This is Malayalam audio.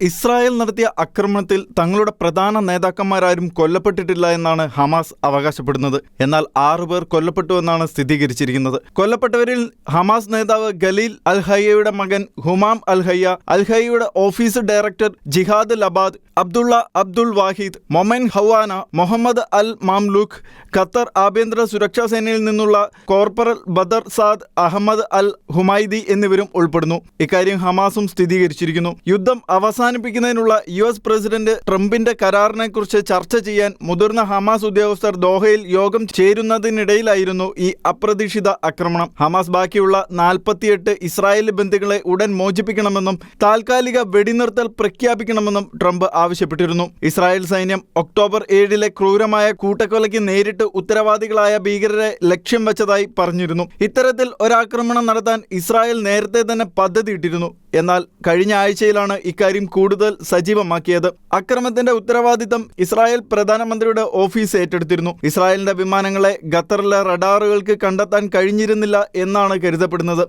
ഇസ്രായേൽ നടത്തിയ ആക്രമണത്തിൽ തങ്ങളുടെ പ്രധാന നേതാക്കന്മാരാരും കൊല്ലപ്പെട്ടിട്ടില്ല എന്നാണ് ഹമാസ് അവകാശപ്പെടുന്നത്. എന്നാൽ ആറുപേർ കൊല്ലപ്പെട്ടുവെന്നാണ് സ്ഥിരീകരിച്ചിരിക്കുന്നത്. കൊല്ലപ്പെട്ടവരിൽ ഹമാസ് നേതാവ് ഗലീൽ അൽഹയ്യയുടെ മകൻ ഹുമാം അൽഹയ്യ അൽഹയ്യയുടെ al ഹയ്യയുടെ office director Jihad Labad Abdullah Abdul Wahid മൊമൻ Havana Muhammad അൽ മാംലൂഖ് ഖത്തർ ആഭ്യന്തര സുരക്ഷാ സേനയിൽ നിന്നുള്ള corporal Badr Saad Ahmed al Humaidi എന്നിവരും ഉൾപ്പെടുന്നു. ഇക്കാര്യം ഹമാസും സ്ഥിരീകരിച്ചിരിക്കുന്നു. യുദ്ധം അവസാനിപ്പിക്കുന്നതിനുള്ള യു എസ് പ്രസിഡന്റ് ട്രംപിന്റെ കരാറിനെക്കുറിച്ച് ചർച്ച ചെയ്യാൻ മുതിർന്ന ഹമാസ് ഉദ്യോഗസ്ഥർ ദോഹയിൽ യോഗം ചേരുന്നതിനിടയിലായിരുന്നു ഈ അപ്രതീക്ഷിത ആക്രമണം. ഹമാസ് ബാക്കിയുള്ള നാൽപ്പത്തിയെട്ട് ഇസ്രായേലി ബന്ധുക്കളെ ഉടൻ മോചിപ്പിക്കണമെന്നും താൽക്കാലിക വെടിനിർത്തൽ പ്രഖ്യാപിക്കണമെന്നും ട്രംപ് ആവശ്യപ്പെട്ടിരുന്നു. ഇസ്രായേൽ സൈന്യം ഒക്ടോബർ ഏഴിലെ ക്രൂരമായ കൂട്ടക്കൊലയ്ക്ക് നേരിട്ട് ഉത്തരവാദികളായ ഭീകരരെ ലക്ഷ്യം വെച്ചതായി പറഞ്ഞിരുന്നു. ഇത്തരത്തിൽ ഒരാക്രമണം നടത്താൻ ഇസ്രായേൽ നേരത്തെ തന്നെ പദ്ധതിയിട്ടിരുന്നു. എന്നാൽ കഴിഞ്ഞ ആഴ്ചയിലാണ് ഇക്കാര്യം കൂടുതൽ സജീവമാക്കിയത്. അക്രമത്തിന്റെ ഉത്തരവാദിത്തം ഇസ്രായേൽ പ്രധാനമന്ത്രിയുടെ ഓഫീസ് ഏറ്റെടുത്തിരുന്നു. ഇസ്രായേലിന്റെ വിമാനങ്ങളെ ഖത്തറിലെ റഡാറുകൾക്ക് കണ്ടെത്താൻ കഴിഞ്ഞിരുന്നില്ല എന്നാണ് കരുതപ്പെടുന്നത്.